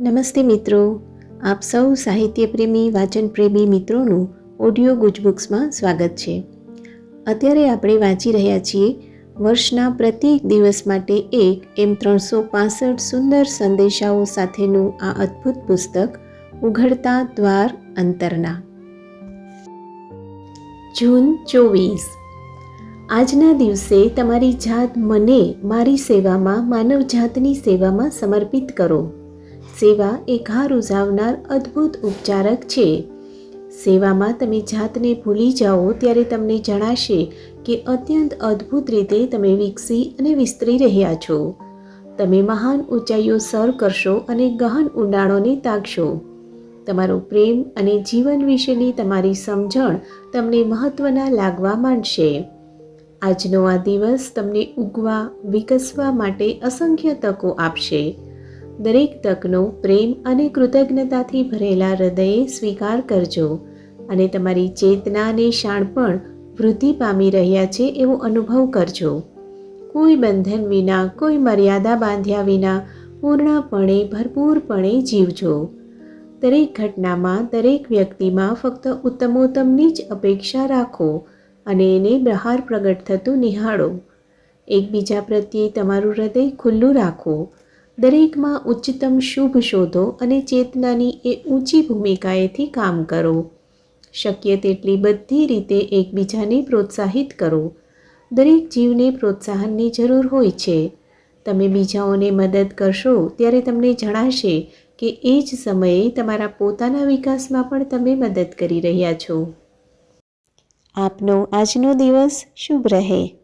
નમસ્તે મિત્રો. આપ સૌ સાહિત્યપ્રેમી, વાચનપ્રેમી મિત્રોનું ઓડિયો ગુજબુક્સમાં સ્વાગત છે. અત્યારે આપણે વાંચી રહ્યા છીએ વર્ષના પ્રત્યેક દિવસ માટે એક એમ ત્રણસો પાસઠ સુંદર સંદેશાઓ સાથેનું આ અદ્ભુત પુસ્તક, ઉઘડતા દ્વાર અંતરના. જૂન ચોવીસ. આજના દિવસે તમારી જાત મને મારી સેવામાં, માનવજાતની સેવામાં સમર્પિત કરો. સેવા એ ઘા રૂઝાવનાર અદ્ભુત ઉપચારક છે. સેવામાં તમે જાતને ભૂલી જાઓ ત્યારે તમને જણાશે કે અત્યંત અદ્ભુત રીતે તમે વિકસી અને વિસ્તરી રહ્યા છો. તમે મહાન ઊંચાઈઓ સર કરશો અને ગહન ઊંડાણોને તાકશો તમારો પ્રેમ અને જીવન વિશેની તમારી સમજણ તમને મહત્ત્વના લાગવા માંડશે. આજનો આ દિવસ તમને ઉગવા, વિકસવા માટે અસંખ્ય તકો આપશે. દરેક તકનો પ્રેમ અને કૃતજ્ઞતાથી ભરેલા હૃદયે સ્વીકાર કરજો અને તમારી ચેતના અને શાણપણ વૃદ્ધિ પામી રહ્યા છે એવો અનુભવ કરજો. કોઈ બંધન વિના, કોઈ મર્યાદા બાંધ્યા વિના પૂર્ણપણે, ભરપૂરપણે જીવજો. દરેક ઘટનામાં, દરેક વ્યક્તિમાં ફક્ત ઉત્તમોત્તમની જ અપેક્ષા રાખો અને એને બહાર પ્રગટ થતું નિહાળો. એકબીજા પ્રત્યે તમારું હૃદય ખુલ્લું રાખો દરેકમાં ઉચ્ચતમ શુભ શોધો અને ચેતનાની એ ઊંચી ભૂમિકાએથી કામ કરો. શક્ય તેટલી બધી રીતે એકબીજાને પ્રોત્સાહિત કરો. દરેક જીવને પ્રોત્સાહનની જરૂર હોય છે. તમે બીજાઓને મદદ કરશો ત્યારે તમને જણાશે કે એ જ સમયે તમારા પોતાના વિકાસમાં પણ તમે મદદ કરી રહ્યા છો. આપનો આજનો દિવસ શુભ રહે.